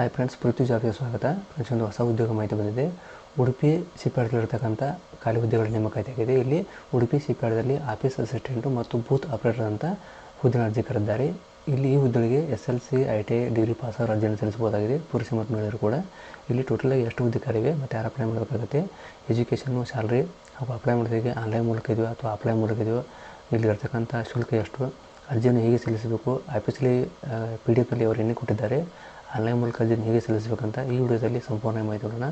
Hi friends ಪೃಥ್ವಿ ಜಾಬ್ಗೆ ಸ್ವಾಗತ. Friends ಒಂದು ಹೊಸ ಉದ್ಯೋಗ ಮಾಹಿತಿ ಬಂದಿದೆ. ಉಡುಪಿ ಸಿಪ್ಯಾಡ್ದಲ್ಲಿರ್ತಕ್ಕಂಥ ಖಾಲಿ ಹುದ್ದೆಗಳ ನೇಮಕಾತಿ ಆಗಿದೆ ಇಲ್ಲಿ ಉಡುಪಿ ಸಿಪ್ಯಾಡ್ದಲ್ಲಿ ಆಫೀಸ್ ಅಸಿಸ್ಟೆಂಟು ಮತ್ತು ಬೂತ್ ಆಪರೇಟರ್ ಅಂತ ಹುದ್ದೆನ ಅರ್ಜಿ ಕರೆದಿದ್ದಾರೆ. ಇಲ್ಲಿ ಈ ಹುದ್ದೆಗಳಿಗೆ S L C I T I degree pass ಆಗಿರೋ ಅರ್ಜಿಯನ್ನು ಸಲ್ಲಿಸಬಹುದಾಗಿದೆ. ಪುರುಷ ಮತ್ತು ಮಹಿಳೆಯರು ಕೂಡ ಇಲ್ಲಿ ಟೋಟಲಾಗಿ ಎಷ್ಟು ಹುದ್ದೆಗಳಿವೆ ಮತ್ತು ಯಾರು ಅಪ್ಲೈ ಮಾಡಬೇಕಾಗುತ್ತೆ? ಎಜುಕೇಷನ್ನು ಸ್ಯಾಲ್ರಿ ಹಾಗೂ ಅಪ್ಲೈ ಮಾಡೋದಕ್ಕೆ ಆನ್ಲೈನ್ ಮೂಲಕ ಇದೆಯೋ ಅಥವಾ ಅಪ್ಲೈ ಮೂಲಕ ಇದೆಯೋ ಇಲ್ಲಿ ಇರ್ತಕ್ಕಂಥ ಶುಲ್ಕ ಎಷ್ಟು? ಅರ್ಜಿಯನ್ನು ಹೇಗೆ ಸಲ್ಲಿಸಬೇಕು? ಆಫೀಸಲ್ಲಿ ಪಿ ಡಿ ಎಫಲ್ಲಿ ಅವರು ಎಣ್ಣೆ ಕೊಟ್ಟಿದ್ದಾರೆ. ಆನ್ಲೈನ್ ಮೂಲಕ ಅರ್ಜಿಯನ್ನು ಹೇಗೆ ಸಲ್ಲಿಸಬೇಕಂತ ಈ ವಿಡಿಯೋದಲ್ಲಿ ಸಂಪೂರ್ಣ ಮಾಹಿತಿಗಳನ್ನ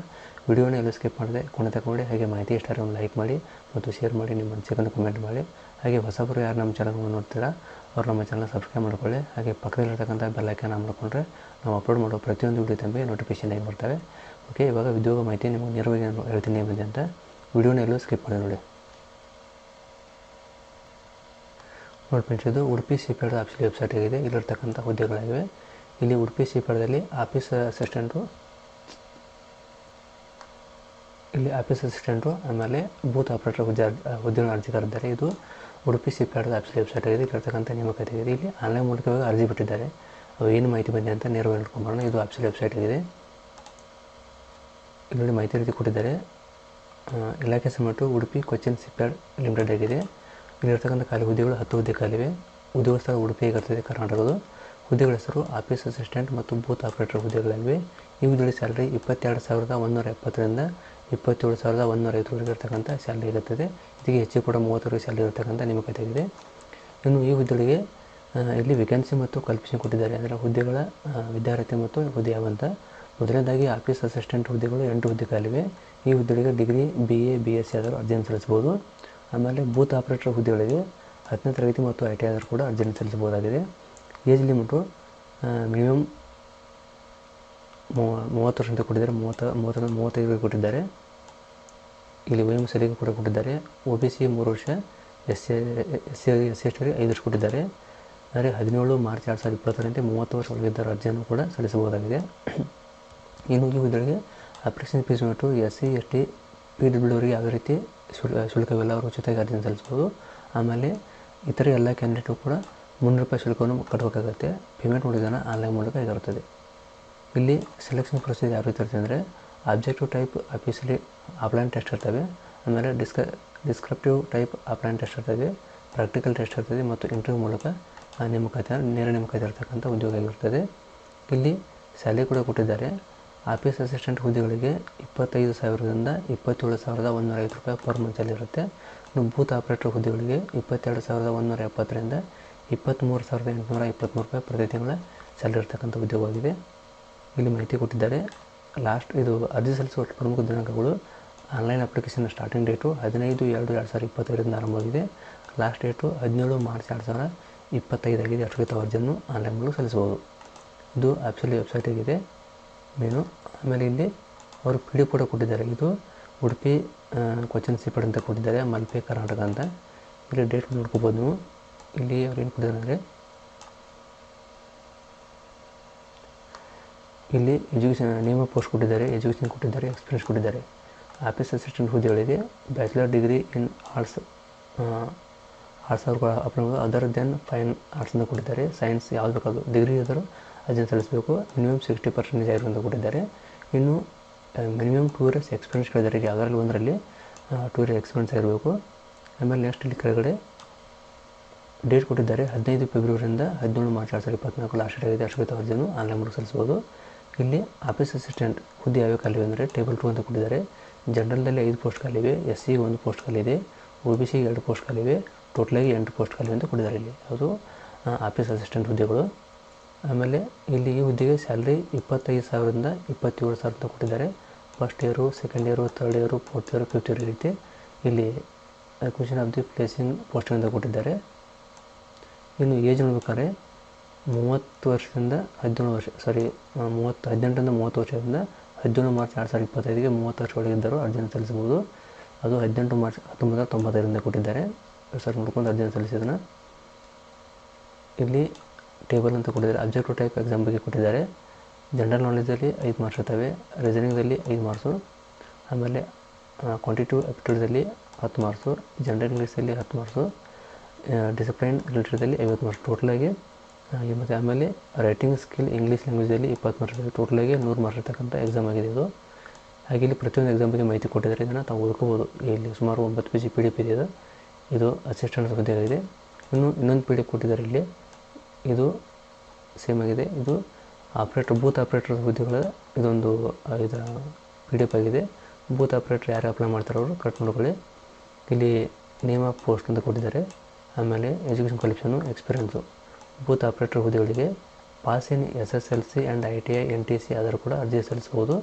ವಿಡಿಯೋನ ಎಲ್ಲೂ ಸ್ಕಿಪ್ ಮಾಡಿದೆ ಕೊನೆ ತಗೊಂಡು ಹಾಗೆ ಮಾಹಿತಿ ಇಷ್ಟಾರೆ ಒಂದು ಲೈಕ್ ಮಾಡಿ ಮತ್ತು ಶೇರ್ ಮಾಡಿ, ನಿಮ್ಮ ಅನಿಸಿಕೆಯನ್ನು ಕಮೆಂಟ್ ಮಾಡಿ. ಹಾಗೆ ಹೊಸಬರು ಯಾರು ನಮ್ಮ ಚಾನಲ್ನ ನೋಡ್ತೀರಾ, ಅವ್ರು ನಮ್ಮ ಚಾನಲ್ ಸಬ್ಸ್ಕ್ರೈಬ್ ಮಾಡ್ಕೊಳ್ಳಿ. ಹಾಗೆ ಪಕ್ಕದಲ್ಲಿರ್ತಕ್ಕಂಥ ಆನ್ ಮಾಡಿಕೊಂಡ್ರೆ ನಾವು ಅಪ್ಲೋಡ್ ಮಾಡೋ ಪ್ರತಿಯೊಂದು ವಿಡಿಯೋ ತಂಬಿ ನೋಟಿಫಿಕೇಶನ್ ಆಗಿ ಬರ್ತವೆ. ಓಕೆ ಇವಾಗ ಉದ್ಯೋಗ ಮಾಹಿತಿ ನಿಮಗೆ ನೇರವಾಗಿ ಹೇಳ್ತೀನಿ ಏನಿದೆ ಅಂತ. ವಿಡಿಯೋನ ಎಲ್ಲೂ ಸ್ಕಿಪ್ ಮಾಡಿ ನೋಡಿ. ನೋಡಿ ಫ್ರೆಂಡ್ಸ್ ಇದು ಉಡುಪಿ ಸಿಪೇಡ್ ಆಪ್ಸಿ ವೆಬ್ಸೈಟ್ ಆಗಿದೆ. ಇಲ್ಲಿರ್ತಕ್ಕಂಥ ಹುದ್ದೆಗಳಾಗಿವೆ ಇಲ್ಲಿ ಉಡುಪಿ ಸಿಪೇಡದಲ್ಲಿ ಆಫೀಸ್ ಅಸಿಸ್ಟೆಂಟು, ಇಲ್ಲಿ ಆಫೀಸ್ ಅಸಿಸ್ಟೆಂಟು, ಆಮೇಲೆ ಬೂತ್ ಆಪರೇಟರ್ ಹುದ್ದೆ ಹುದ್ದೆ ಅರ್ಜಿ ಕರೆದಿದ್ದಾರೆ ಇದು ಉಡುಪಿ ಸಿಪ್ಯಾರ್ಡ್ ಆಫೀಸ್ ವೆಬ್ಸೈಟ್ ಆಗಿದೆ ಇಲ್ಲಿರ್ತಕ್ಕಂಥ ನೇಮಕಾತಿ ಆಗಿದೆ ಇಲ್ಲಿ ಆನ್ಲೈನ್ ಮೂಲಕ ಇವಾಗ ಅರ್ಜಿ ಬಿಟ್ಟಿದ್ದಾರೆ. ಅವು ಏನು ಮಾಹಿತಿ ಬಂದಿದೆ ಅಂತ ನೇರವಾಗಿ ನೋಡ್ಕೊಂಬರೋಣ. ಇದು ಆಫೀಸ್ ವೆಬ್ಸೈಟ್ ಆಗಿದೆ ಇಲ್ಲಿ ಮಾಹಿತಿ ರೀತಿ ಕೊಟ್ಟಿದ್ದಾರೆ. ಇಲಾಖೆ ಸಮೇತ ಉಡುಪಿ ಕೊಚ್ಚಿನ್ ಸಿಪ್ಯಾಡ್ ಲಿಮಿಟೆಡ್ ಆಗಿದೆ. ಇಲ್ಲಿರ್ತಕ್ಕಂಥ ಖಾಲಿ ಹುದ್ದೆಗಳು ಹತ್ತು ಹುದ್ದೆ ಖಾಲಿವೆ ಉದ್ಯೋಗ ಸ್ಥಳ ಉಡುಪಿಯಾಗಿರ್ತದೆ ಕರ್ನಾಟಕದ್ದು. ಹುದ್ದೆಗಳ ಹೆಸರು, ಆಫೀಸ್ ಅಸಿಸ್ಟೆಂಟ್ ಮತ್ತು ಬೂತ್ ಆಪರೇಟರ್ ಹುದ್ದೆಗಳಾಗಿವೆ ಈ ಹುದ್ದೆಗಳ ಸ್ಯಾಲ್ರಿ ಇಪ್ಪತ್ತೆರಡು ಸಾವಿರದ ಒಂದೂರ ಎಪ್ಪತ್ತರಿಂದ ಇಪ್ಪತ್ತೇಳು ಸಾವಿರದ ಒಂದೂರ ಐವತ್ತರವರೆಗೆ ಇರತಕ್ಕಂಥ ಸ್ಯಾಲ್ರಿ ಇರುತ್ತದೆ. ಇದಕ್ಕೆ ಹೆಚ್ಚು ಕೂಡ ಮೂವತ್ತರವರೆಗೆ ಸ್ಯಾಲ್ರಿ ಇರತಕ್ಕಂಥ ನೇಮಕಾತಿ ಆಗಿದೆ ಇನ್ನು ಈ ಹುದ್ದೆಗಳಿಗೆ ಇಲ್ಲಿ ವೇಕೆನ್ಸಿ ಮತ್ತು ಕಲ್ಪಿಸಿ ಕೊಟ್ಟಿದ್ದಾರೆ. ಅಂದರೆ ಹುದ್ದೆಗಳ ವಿದ್ಯಾರ್ಥಿ ಮತ್ತು ಹುದ್ದೆ ಯಾವಂತ ಮೊದಲನೇದಾಗಿ ಆಫೀಸ್ ಅಸಿಸ್ಟೆಂಟ್ ಹುದ್ದೆಗಳು ಎಂಟು ಹುದ್ದೆಗಳಿವೆ ಈ ಹುದ್ದೆಗಳಿಗೆ degree B A B S C ಆದರೂ ಅರ್ಜಿಯನ್ನು ಸಲ್ಲಿಸ್ಬೋದು ಆಮೇಲೆ ಬೂತ್ ಆಪರೇಟರ್ ಹುದ್ದೆಗಳಿಗೆ ಹತ್ತನೇ ತರಗತಿ ಮತ್ತು ಐ ಟಿ ಆದರೂ ಕೂಡ ಅರ್ಜಿಯನ್ನು ಸಲ್ಲಿಸಬಹುದಾಗಿದೆ. ಏಜ್ ಲಿಮಿಟು ಮಿನಿಮಮ್ ಮೂವತ್ತು ವರ್ಷ ಅಂತ ಕೊಟ್ಟಿದ್ದಾರೆ ಮೂವತ್ತು ಮೂವತ್ತರಿಂದ ಮೂವತ್ತೈದು ಕೊಟ್ಟಿದ್ದಾರೆ. ಇಲ್ಲಿ ಎಂ ಸರಿಗೆ ಕೂಡ ಕೊಟ್ಟಿದ್ದಾರೆ. ಒ ಬಿ ಸಿ ಮೂರು ವರ್ಷ S C S C S C S ಐದು ವರ್ಷ ಕೊಟ್ಟಿದ್ದಾರೆ. ಅಂದರೆ ಹದಿನೇಳು ಮಾರ್ಚ್ ಎರಡು ಸಾವಿರದ ಇಪ್ಪತ್ತರಂತೆ ಮೂವತ್ತು ವರ್ಷ ಒಳಗಿದ್ದ ಅರ್ಜಿಯನ್ನು ಕೂಡ ಸಲ್ಲಿಸಬಹುದಾಗಿದೆ. ಇನ್ನು ಈ ಇದರಲ್ಲಿ ಅಪ್ಲಿಕೇಶನ್ ಫೀಸ್ ಬಿಟ್ಟು S C S T P W ಅವರಿಗೆ ಯಾವುದೇ ರೀತಿ ಶುಲ್ ಶುಲ್ಕವಿಲ್ಲ, ಅವರು ಉಚಿತವಾಗಿ ಅರ್ಜಿಯನ್ನು ಸಲ್ಲಿಸ್ಬೋದು ಆಮೇಲೆ ಇತರೆ ಎಲ್ಲ ಕ್ಯಾಂಡಿಡೇಟು ಕೂಡ ಮುನ್ನೂರು ರೂಪಾಯಿ ಶುಲ್ಕವನ್ನು ಕಟ್ಟಬೇಕಾಗುತ್ತೆ ಪೇಮೆಂಟ್ ಮಾಡಿದಾನ ಆನ್ಲೈನ್ ಮೂಲಕ ಆಗಿರುತ್ತದೆ ಇಲ್ಲಿ ಸೆಲೆಕ್ಷನ್ ಪ್ರೊಸೀಜರ್ ಯಾವ ರೀತಿ ಇರ್ತದೆ ಅಂದರೆ ಆಬ್ಜೆಕ್ಟಿವ್ ಟೈಪ್ ಆಫೀಸಲ್ಲಿ ಆಫ್ಲೈನ್ ಟೆಸ್ಟ್ ಇರ್ತವೆ. ಆಮೇಲೆ disc descriptive type offline test ಇರ್ತದೆ ಪ್ರಾಕ್ಟಿಕಲ್ ಟೆಸ್ಟ್ ಇರ್ತದೆ ಮತ್ತು ಇಂಟರ್ವ್ಯೂ ಮೂಲಕ ನೇಮಕಾತಿ, ನೇರ ನೇಮಕಾತಿ ಇರ್ತಕ್ಕಂಥ ಉದ್ಯೋಗ ಆಗಿರ್ತದೆ ಇಲ್ಲಿ ಸ್ಯಾಲರಿ ಕೂಡ ಕೊಟ್ಟಿದ್ದಾರೆ. ಆಫೀಸ್ ಅಸಿಸ್ಟೆಂಟ್ ಹುದ್ದೆಗಳಿಗೆ ಇಪ್ಪತ್ತೈದು ಸಾವಿರದಿಂದ ಇಪ್ಪತ್ತೇಳು ಸಾವಿರದ ಒಂದೂರ ಐವತ್ತು ರೂಪಾಯಿ ಪರ್ ಮಂತಲ್ಲಿ ಇರುತ್ತೆ. ಇನ್ನು ಬೂತ್ ಆಪರೇಟರ್ ಹುದ್ದೆಗಳಿಗೆ ಇಪ್ಪತ್ತೆರಡು ಸಾವಿರದ ಒಂದೂರ ಎಪ್ಪತ್ತರಿಂದ ಇಪ್ಪತ್ತ್ಮೂರು ಸಾವಿರದ ಎಂಟುನೂರ ಇಪ್ಪತ್ತ್ಮೂರು ರೂಪಾಯಿ ಪ್ರತಿ ತಿಂಗಳ ಸ್ಯಾಲರಿ ಇರ್ತಕ್ಕಂಥ ಉದ್ಯೋಗವಾಗಿದೆ. ಇಲ್ಲಿ ಮಾಹಿತಿ ಕೊಟ್ಟಿದ್ದಾರೆ. ಲಾಸ್ಟ್ ಇದು ಅರ್ಜಿ ಸಲ್ಲಿಸುವ ಪ್ರಮುಖ ದಿನಾಂಕಗಳು ಆನ್ಲೈನ್ ಅಪ್ಲಿಕೇಶನ್ ಸ್ಟಾರ್ಟಿಂಗ್ ಡೇಟು ಹದಿನೈದು ಎರಡು ಎರಡು ಸಾವಿರದ ಇಪ್ಪತ್ತೈದರಿಂದ ಆರಂಭವಾಗಿದೆ. ಲಾಸ್ಟ್ ಡೇಟು ಹದಿನೇಳು ಮಾರ್ಚ್ ಎರಡು ಸಾವಿರ ಇಪ್ಪತ್ತೈದಾಗಿದೆ ಅಷ್ಟು ಅರ್ಜಿಯನ್ನು ಆನ್ಲೈನ್ ಮೂಲಕ ಸಲ್ಲಿಸಬಹುದು. ಇದು ಆ್ಯಪ್ಸಲ್ಲಿ ವೆಬ್ಸೈಟ್ ಆಗಿದೆ. ಮೇನು ಆಮೇಲೆ ಇಲ್ಲಿ ಅವರು ಪಿ ಡಿ ಕೂಡ ಕೊಟ್ಟಿದ್ದಾರೆ. ಇದು ಉಡುಪಿ ಕೊಚ್ಚನ್ ಸಿಪಡ್ ಅಂತ ಕೊಟ್ಟಿದ್ದಾರೆ. ಮಲ್ಪೆ ಕರ್ನಾಟಕ ಅಂತ. ಇಲ್ಲಿ ಡೇಟ್ ನೋಡ್ಕೋಬೋದು ನೀವು. ಇಲ್ಲಿ ಅವ್ರು ಏನು ಕೊಟ್ಟಿದ್ದಾರೆ ಇಲ್ಲಿ ಎಜುಕೇಷನ್ ನಿಯಮ ಪೋಸ್ಟ್ ಕೊಟ್ಟಿದ್ದಾರೆ, ಎಜುಕೇಷನ್ ಕೊಟ್ಟಿದ್ದಾರೆ ಎಕ್ಸ್ಪೀರಿಯನ್ಸ್ ಕೊಟ್ಟಿದ್ದಾರೆ. ಆಫೀಸ್ ಅಸಿಸ್ಟೆಂಟ್ ಹುದ್ದೆಗಳಿಗೆ bachelor degree in arts arts ಅವ್ರು apply other then fine arts ಅಂತ ಕೊಟ್ಟಿದ್ದಾರೆ. ಸೈನ್ಸ್ ಯಾವ್ದು ಬೇಕಾದ್ರು. ಡಿಗ್ರಿ ಆದರೂ ಅದನ್ನು ಸಲ್ಲಿಸಬೇಕು. ಮಿನಿಮಮ್ ಸಿಕ್ಸ್ಟಿ ಪರ್ಸೆಂಟೇಜ್ ಅಂತ ಕೊಟ್ಟಿದ್ದಾರೆ. ಇನ್ನು ಮಿನಿಮಮ್ ಟೂ ಇಯರ್ಸ್ ಎಕ್ಸ್ಪೀರಿಯನ್ಸ್ ಕೇಳಿದ್ದಾರೆ ಯಾವುದರಲ್ಲಿ ಒಂದರಲ್ಲಿ ಟೂ ಇಯರ್ ಎಕ್ಸ್ಪೀರಿಯನ್ಸ್ ಆಗಿರಬೇಕು. ಆಮೇಲೆ ನೆಕ್ಸ್ಟ್ ಇಲ್ಲಿ ಕೆಳಗಡೆ ಡೇಟ್ ಕೊಟ್ಟಿದ್ದಾರೆ ಹದಿನೈದು ಫೆಬ್ರವರಿಯಿಂದ ಹದಿನೇಳು ಮಾರ್ಚ್ ಎರಡು ಸಾವಿರದ ಇಪ್ಪತ್ನಾಲ್ಕು ಲಾಸ್ಟ್ ಆಗಿದೆ ಅಷ್ಟು ಅರ್ಜಿಯನ್ನು ಆನ್ಲೈನ್ ಮೂಲಕ ಸಲ್ಲಿಸ್ಬೋದು ಇಲ್ಲಿ ಆಫೀಸ್ ಅಸಿಸ್ಟೆಂಟ್ ಹುದ್ದೆ ಯಾವ ಖಾಲಿ ಅಂದರೆ ಟೇಬಲ್ ಟು ಅಂತ ಕೊಟ್ಟಿದ್ದಾರೆ. ಜನರಲ್ದಲ್ಲಿ ಐದು ಪೋಸ್ಟ್ ಖಾಲಿವೆ ಎಸ್ ಸಿ ಒಂದು ಪೋಸ್ಟ್ ಖಾಲಿದೆ ಒ ಬಿ ಸಿ ಎರಡು ಪೋಸ್ಟ್ ಖಾಲಿವೆ ಟೋಟಲಾಗಿ ಎಂಟು ಪೋಸ್ಟ್ ಖಾಲಿ ಅಂತ ಕೊಟ್ಟಿದ್ದಾರೆ ಇಲ್ಲಿ. ಅದು ಆಫೀಸ್ ಅಸಿಸ್ಟೆಂಟ್ ಹುದ್ದೆಗಳು. ಆಮೇಲೆ ಇಲ್ಲಿ ಈ ಹುದ್ದೆಗೆ ಸ್ಯಾಲ್ರಿ ಇಪ್ಪತ್ತೈದು ಸಾವಿರದಿಂದ ಇಪ್ಪತ್ತೇಳು ಸಾವಿರ ಅಂತ ಕೊಟ್ಟಿದ್ದಾರೆ. First year second year third year fourth year fifth year ರೀತಿ ಇಲ್ಲಿ acquisition of the placing posting ಅಂತ ಕೊಟ್ಟಿದ್ದಾರೆ. ಇನ್ನು ಏಜ್ ನೋಡ್ಬೇಕಾದ್ರೆ ಮೂವತ್ತು ವರ್ಷದಿಂದ ಹದಿನೇಳು ವರ್ಷ ಸಾರಿ ಮೂವತ್ತು, ಹದಿನೆಂಟರಿಂದ ಮೂವತ್ತು ವರ್ಷದಿಂದ ಹದಿನೇಳು ಮಾರ್ಚ್ ಎರಡು ಸಾವಿರದ ಇಪ್ಪತ್ತೈದಿಗೆ ಮೂವತ್ತು ವರ್ಷ ಒಳಗಿದ್ದರು ಅರ್ಜಿಯನ್ನು ಸಲ್ಲಿಸಬಹುದು. ಅದು ಹದಿನೆಂಟು ಮಾರ್ಚ್ ಹತ್ತೊಂಬತ್ತು ತೊಂಬತ್ತೈದರಿಂದ ಕೊಟ್ಟಿದ್ದಾರೆ. ಸರ್, ನೋಡ್ಕೊಂಡು ಅರ್ಜಿಯನ್ನು ಸಲ್ಲಿಸಿದನ ಇಲ್ಲಿ ಟೇಬಲ್ ಅಂತ ಕೊಟ್ಟಿದ್ದಾರೆ. ಅಬ್ಜೆಕ್ಟಿವ್ ಟೈಪ್ ಎಕ್ಸಾಮ್ ಬಗ್ಗೆ ಕೊಟ್ಟಿದ್ದಾರೆ. ಜನರಲ್ ನಾಲೆಜಲ್ಲಿ ಐದು ಮಾರ್ಕ್ಸ್ ಇರ್ತವೆ. ರೀಸನಿಂಗಲ್ಲಿ ಐದು ಮಾರ್ಕ್ಸು ಆಮೇಲೆ ಕ್ವಾಂಟಿಟಿವ್ ಆಪ್ಟಿಟ್ಯೂಡಲ್ಲಿ ಹತ್ತು ಮಾರ್ಕ್ಸು ಜನರಲ್ ಇಂಗ್ಲೀಷಲ್ಲಿ ಹತ್ತು ಮಾರ್ಕ್ಸು ಡಿಸಿಪ್ಲೈನ್ ರಿಲೇಟೆಡಲ್ಲಿ ಐವತ್ತು ಮಾರ್ಕ್ಸ್ ಟೋಟಲಾಗಿ ಹಾಗೆ ಮತ್ತು ಆಮೇಲೆ ರೈಟಿಂಗ್ ಸ್ಕಿಲ್ ಇಂಗ್ಲೀಷ್ ಲ್ಯಾಂಗ್ವೇಜಲ್ಲಿ ಇಪ್ಪತ್ತು ಮಾರ್ಕ್ಸ್ ಟೋಟಲಾಗಿ ನೂರು ಮಾರ್ಕ್ಸ್ ಇರ್ತಕ್ಕಂಥ ಎಕ್ಸಾಮ್ ಆಗಿದೆ ಇದು. ಹಾಗೆ ಇಲ್ಲಿ ಪ್ರತಿಯೊಂದು ಎಕ್ಸಾಮ್ ಬಗ್ಗೆ ಮಾಹಿತಿ ಕೊಟ್ಟಿದ್ದಾರೆ. ಇದನ್ನು ತಾವು ಓದ್ಕೋಬೋದು ಇಲ್ಲಿ ಸುಮಾರು ಒಂಬತ್ತು P G P D F ಇದೆ. ಇದು ಅಸಿಸ್ಟೆಂಟ್ ಆಗಿದೆ. ಇನ್ನು ಇನ್ನೊಂದು ಪಿ ಡಿ ಕೊಟ್ಟಿದ್ದಾರೆ ಇಲ್ಲಿ. ಇದು ಸೇಮ್ ಆಗಿದೆ. ಇದು ಆಪ್ರೇಟರ್ ಬೂತ್ ಆಪ್ರೇಟರ್ ಹುದ್ದೆಗಳ ಇದೊಂದು ಇದರ ಪಿ ಡಿ ಎಫ್ ಆಗಿದೆ. ಬೂತ್ ಆಪ್ರೇಟರ್ ಯಾರು ಅಪ್ಲೈ ಮಾಡ್ತಾರೋ ಅವರು ಕಟ್ ಮಾಡ್ಕೊಳ್ಳಿ ಇಲ್ಲಿ ನೇಮ್ ಆಫ್ ಪೋಸ್ಟ್ ಅಂತ ಕೊಟ್ಟಿದ್ದಾರೆ. ಆಮೇಲೆ education qualification experience booth operator ಹುದ್ದೆಗಳಿಗೆ pass in S S L C and I T I N T C ಆದರೂ ಕೂಡ ಅರ್ಜಿ ಸಲ್ಲಿಸ್ಬೋದು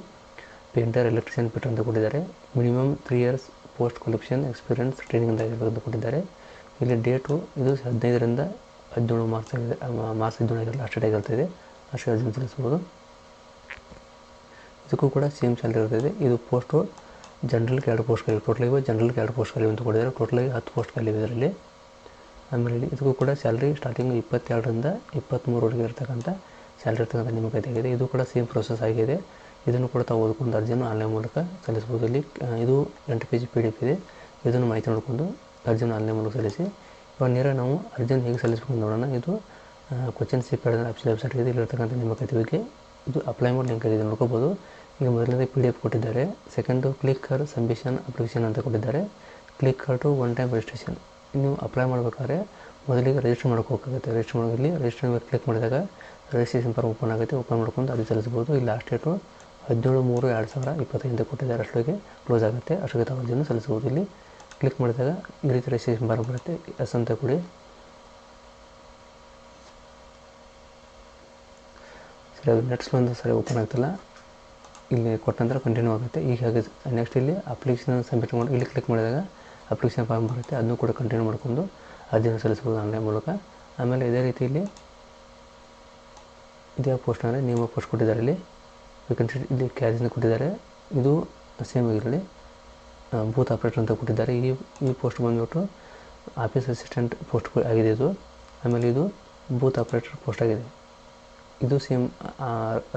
ಪೇಂಟರ್ ಎಲೆಕ್ಟ್ರಿಷಿಯನ್ ಫಿಟರ್ ಅಂತ ಕೊಟ್ಟಿದ್ದಾರೆ. Minimum three years post qualification experience training ಅಂತ ಅಂತ ಕೊಟ್ಟಿದ್ದಾರೆ. ಇಲ್ಲಿ ಡೇಟು ಇದು ಹದಿನೈದರಿಂದ ಹದಿನೇಳು ಮಾರ್ಚ್ ಆಗಿದೆ ಮಾರ್ಚ್ ಹದಿನೇಳು ಲಾಸ್ಟ್ ಡೇಟ್ ಇರ್ತದೆ. ಅಷ್ಟೇ ಅರ್ಜಿ ಸಲ್ಲಿಸ್ಬೋದು ಇದಕ್ಕೂ ಕೂಡ ಸೇಮ್ ಸ್ಯಾಲ್ರಿ ಇರ್ತದೆ. ಇದು ಪೋಸ್ಟು ಜನರಲ್ಗೆ ಎರಡು ಪೋಸ್ಟ್ ಖಾಲಿ ಟೋಟಲ್ ಇವೆ ಜನರಲ್ಗೆ ಎರಡು ಪೋಸ್ಟ್ ಖಾಲಿ ಅಂತ ಕೊಟ್ಟಿದ್ದಾರೆ. ಟೋಟಲಾಗಿ ಹತ್ತು ಪೋಸ್ಟ್ ಖಾಲಿ ಇದರಲ್ಲಿ. ಆಮೇಲೆ ಇದಕ್ಕೂ ಕೂಡ ಸ್ಯಾಲ್ರಿ ಸ್ಟಾರ್ಟಿಂಗ್ ಇಪ್ಪತ್ತೆರಡರಿಂದ ಇಪ್ಪತ್ತ್ಮೂರವರೆಗೆ ಇರ್ತಕ್ಕಂಥ ಸ್ಯಾಲ್ರಿ ಇರ್ತಕ್ಕಂಥ ನಿಮ್ಮ ಆಗಿದೆ ಇದು ಕೂಡ ಸೇಮ್ ಪ್ರೊಸೆಸ್ ಆಗಿದೆ. ಇದನ್ನು ಕೂಡ ತಾವು ಓದ್ಕೊಂಡು ಅರ್ಜಿಯನ್ನು ಆನ್ಲೈನ್ ಮೂಲಕ ಸಲ್ಲಿಸ್ಬೋದು ಇಲ್ಲಿ ಇದು ಎಂಟು ಪೇಜ್ ಪಿ ಡಿ ಇದೆ. ಇದನ್ನು ಮಾಹಿತಿ ನೋಡಿಕೊಂಡು ಅರ್ಜಿಯನ್ನು ಆನ್ಲೈನ್ ಮೂಲಕ ಸಲ್ಲಿಸಿ. ಇವಾಗ ನೇರ ನಾವು ಅರ್ಜಿಯನ್ನು ಹೇಗೆ ಸಲ್ಲಿಸ್ಬೇಕು ನೋಡೋಣ. ಇದು question C P option website ಇದೆ. ಇಲ್ಲಿರ್ತಕ್ಕಂಥ ನಿಮ್ಮ ಬಗ್ಗೆ ಇದು ಅಪ್ಲೈ ಮಾಡಿ ಲಿಂಕ್ ಇದೆ. ನೋಡ್ಕೋಬೋದು. ಈಗ ಮೊದಲನೇ ಪಿ ಡಿ ಎಫ್ ಕೊಟ್ಟಿದ್ದಾರೆ. ಸೆಕೆಂಡು ಕ್ಲಿಕ್ ಕರ್ ಸಬ್ಮಿಷನ್ ಅಪ್ಲಿಕೇಶನ್ ಅಂತ ಕೊಟ್ಟಿದ್ದಾರೆ. ಕ್ಲಿಕ್ ಕರ್ ಟು ಒನ್ ಟೈಮ್ ರಿಜಿಸ್ಟ್ರೇಷನ್ ನೀವು ಅಪ್ಲೈ ಮಾಡಬೇಕಾದ್ರೆ ಮೊದಲಿಗೆ ರಿಜಿಸ್ಟರ್ ಮಾಡ್ಕೋಬೇಕಾಗುತ್ತೆ ರಿಜಿಸ್ಟರ್ ಮಾಡೋದಲ್ಲಿ ರಿಜಿಸ್ಟರ್ ಮೇಲೆ ಕ್ಲಿಕ್ ಮಾಡಿದಾಗ ರಿಜಿಸ್ಟ್ರೇಷನ್ ಫಾರ್ಮ್ ಓಪನ್ ಆಗುತ್ತೆ. ಓಪನ್ ಮಾಡ್ಕೊಂಡು ಅದು ಸಲ್ಲಿಸ್ಬೋದು ಇಲ್ಲಿ ಲಾಸ್ಟ್ ಡೇಟು ಹದಿನೇಳು ಮೂರು ಎರಡು ಸಾವಿರ ಇಪ್ಪತ್ತೈದು ಕೊಟ್ಟಿದ್ದಾರೆ. ಅಷ್ಟೊಳಗೆ ಕ್ಲೋಸ್ ಆಗುತ್ತೆ. ಅಷ್ಟೊಗೆ ತಾವು ಅರ್ಜಿಯನ್ನು ಸಲ್ಲಿಸ್ಬೋದು ಇಲ್ಲಿ ಕ್ಲಿಕ್ ಮಾಡಿದಾಗ ಈ ರೀತಿ ರಿಜಿಸ್ಟ್ರೇಷನ್ ಫಾರ್ಮ್ ಬರುತ್ತೆ. ಎಸ್ ಅಂತ ಕೊಡಿ. ಸರಿ, ಅದು ನೆಟ್ಸ್ ಬಂದು ಸರಿ ಓಪನ್ ಆಗ್ತಿಲ್ಲ. ಇಲ್ಲಿ ಕೊಟ್ಟ ನಂತರ ಕಂಟಿನ್ಯೂ ಆಗುತ್ತೆ. ಈಗ ಹಾಗೆ ನೆಕ್ಸ್ಟ್ ಇಲ್ಲಿ ಅಪ್ಲಿಕೇಶನ್ ಸಬ್ಮಿಟ್ ಮಾಡಿ ಇಲ್ಲಿ ಕ್ಲಿಕ್ ಮಾಡಿದಾಗ ಅಪ್ಲಿಕೇಶನ್ ಫಾರ್ಮ್ ಬರುತ್ತೆ ಅದನ್ನು ಕೂಡ ಕಂಟಿನ್ಯೂ ಮಾಡಿಕೊಂಡು ಅರ್ಜಿಯನ್ನು ಸಲ್ಲಿಸ್ಬೋದು ಆನ್ಲೈನ್ ಮೂಲಕ. ಆಮೇಲೆ ಇದೇ ರೀತಿಯಲ್ಲಿ ಇದೇ ಪೋಸ್ಟ್ ಅಂದರೆ ನೇಮ ಪೋಸ್ಟ್ ಕೊಟ್ಟಿದ್ದಾರೆ ಇಲ್ಲಿ. ವೇಕೆನ್ಸಿ ಇಲ್ಲಿ ಕ್ಯಾರಿನ ಕೊಟ್ಟಿದ್ದಾರೆ. ಇದು ಸೇಮ್ ಆಗಿರಲಿ ಬೂತ್ ಆಪ್ರೇಟರ್ ಅಂತ ಕೊಟ್ಟಿದ್ದಾರೆ. ಈ ಈ ಪೋಸ್ಟ್ ಬಂದುಬಿಟ್ಟು ಆಫೀಸ್ ಅಸಿಸ್ಟೆಂಟ್ ಪೋಸ್ಟ್ ಆಗಿದೆ ಇದು. ಆಮೇಲೆ ಇದು ಬೂತ್ ಆಪ್ರೇಟರ್ ಪೋಸ್ಟ್ ಆಗಿದೆ. ಇದು ಸೇಮ್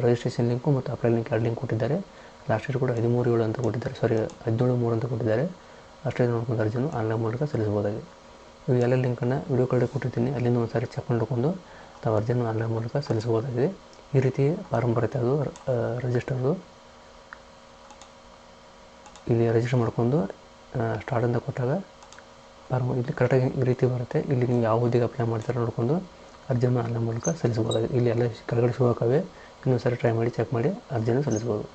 ರಿಜಿಸ್ಟ್ರೇಷನ್ ಲಿಂಕು ಮತ್ತು ಅಪ್ಲೈ ಲಿಂಕ್ ಎರಡು ಲಿಂಕ್ ಕೊಟ್ಟಿದ್ದಾರೆ. ಲಾಸ್ಟ್ ಇಯರ್ ಕೂಡ ಹದಿಮೂರು ಏಳು ಅಂತ ಕೊಟ್ಟಿದ್ದಾರೆ. ಸಾರಿ ಹದಿನೇಳು ಮೂರು ಅಂತ ಕೊಟ್ಟಿದ್ದಾರೆ. ಅಷ್ಟೇ ನೋಡ್ಕೊಂಡು ಅರ್ಜಿಯನ್ನು ಆನ್ಲೈನ್ ಮೂಲಕ ಸಲ್ಲಿಸ್ಬೋದಾಗಿದೆ ಇವು ಎಲ್ಲ ಲಿಂಕನ್ನು ವಿಡಿಯೋ ಕಡೆ ಕೊಟ್ಟಿರ್ತೀನಿ, ಅಲ್ಲಿಂದ ಒಂದು ಸಾರಿ ಚೆಕ್ ಮಾಡ್ಕೊಂಡು ತಾವು ಅರ್ಜಿಯನ್ನು ಆನ್ಲೈನ್ ಮೂಲಕ ಸಲ್ಲಿಸ್ಬೋದಾಗಿದೆ ಈ ರೀತಿ ಫಾರ್ಮ್ ಬರುತ್ತೆ ಅದು ರಿಜಿಸ್ಟರ್ದು ಇಲ್ಲಿ ರಿಜಿಸ್ಟರ್ ಮಾಡ್ಕೊಂಡು ಸ್ಟಾರ್ಟ್ ಅಂತ ಕೊಟ್ಟಾಗ ಫಾರ್ಮ್ ಇಲ್ಲಿ ಕರೆಕ್ಟಾಗಿ ಈ ರೀತಿ ಬರುತ್ತೆ. ಇಲ್ಲಿ ನೀವು ಯಾವ ಹುದ್ದೆಗೆ ಅಪ್ಲೈ ಮಾಡ್ತಾರೆ ನೋಡಿಕೊಂಡು ಅರ್ಜಿಯನ್ನು ಆನ್ಲೈನ್ ಮೂಲಕ ಸಲ್ಲಿಸಬಹುದಾಗಿದೆ. ಇಲ್ಲಿ ಎಲ್ಲ ಕೆಳಗಡೆ ಶುರುವಾಕವೆ ಇನ್ನೊಂದು ಸಾರಿ ಟ್ರೈ ಮಾಡಿ ಚೆಕ್ ಮಾಡಿ ಅರ್ಜಿಯನ್ನು ಸಲ್ಲಿಸ್ಬೋದು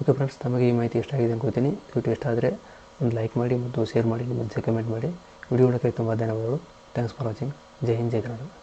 ಓಕೆ ಫ್ರೆಂಡ್ಸ್ ತಮಗೆ ಈ ಮಾಹಿತಿ ಇಷ್ಟ ಆಗಿದೆ ಅನ್ಕೋತೀನಿ ವಿಡಿಯೋ ಇಷ್ಟ ಆದರೆ ಒಂದು ಲೈಕ್ ಮಾಡಿ ಮತ್ತು ಶೇರ್ ಮಾಡಿ ನಿಮ್ಮ ಕಮೆಂಟ್ ಮಾಡಿ. ವಿಡಿಯೋ ನೋಡೋಕ್ಕೆ ತುಂಬ ಧನ್ಯವಾದಗಳು. ಥ್ಯಾಂಕ್ಸ್ ಫಾರ್ ವಾಚಿಂಗ್ ಜೈ ಹಿಂದ್, ಜೈ ಕನ್ನಡ